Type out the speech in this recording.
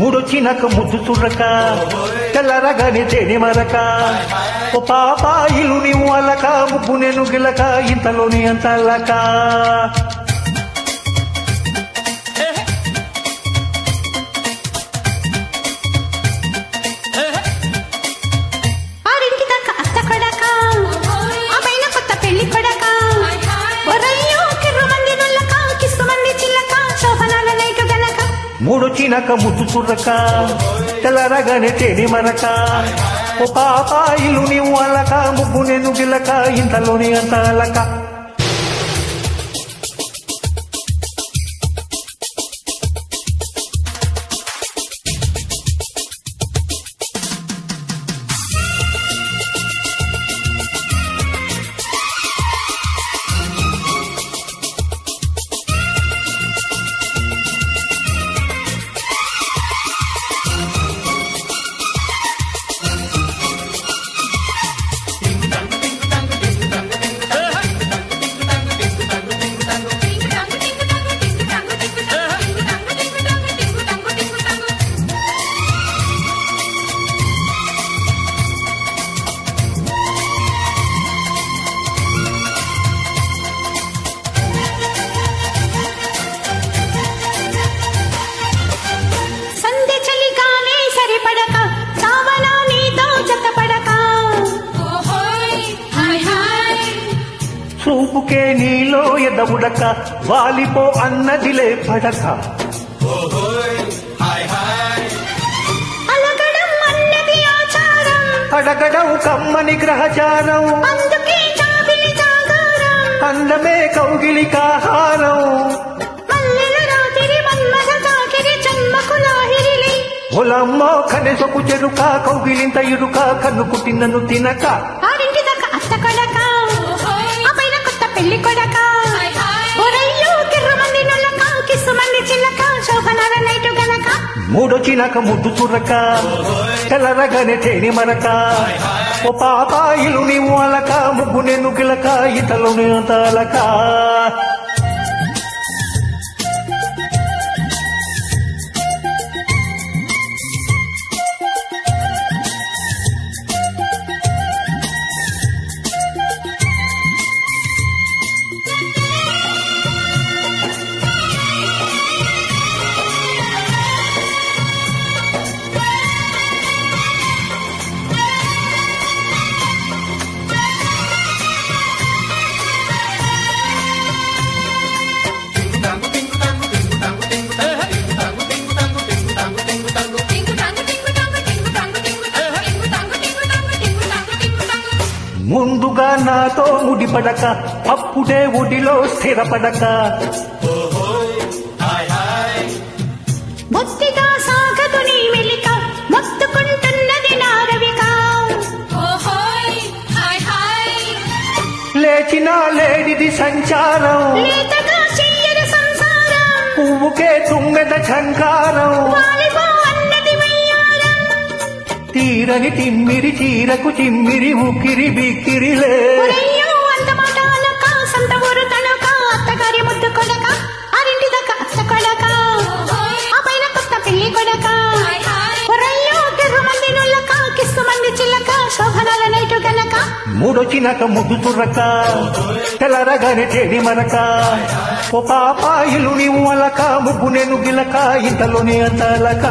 మూడొచ్చినాక ముద్దు చుర్రక తెల్లరగని తేని మరక ఓ పాప ఇల్లు నీవు అలక ముగ్గు నేను గిలక ఇంతలోని అంత అల్లక మూడొచ్చినాక ముద్దు చుర్రక తెల్లరగనే తేని మనక ఓ పాప ఇల్లు నీవు అలక ముగ్గు నేను గిలక ఇంతలోని అంత అలక చూపుకే నీలో ఎదవుడక వాలిపో అన్నదిలే పడక. అడగడం కమ్మని గ్రహచారం. అందమే కౌగిలికాహారం మల్లెల రాత్రి మన్మథ తాకిరి జన్మకు లాహిరిలి. ఒలమ్మో కనెసొకు చెరుక మూడొచ్చినాక ముద్దు చుర్రక తెల్లరగానే తేని మనక ఓ పాపాయిలు నీవు అలక ముగ్గు నేను గిలక నేను తలక ముందుగా నాతో ముడిపడక అప్పుడే ఒడిలో స్థిరపడక. బొత్తిగా సాగదు నీ మెలిక మొత్తుకుంటున్నది నారవిక లేచిన లేడిది సంచారం. పువ్వుకే తుమ్మెద ఝంకారం. తీరని తిమ్మిరి చీరకు చిమ్మిరి ఉక్కిరి బిక్కిరిలే. మూడొచ్చినాక ముద్దు చుర్రక తెల్లరగానే తేడి మరక ఓ పాప ఇల్లు నీవు అలక ముగ్గు నేను గిలక ఇంతలోనే అంతలక.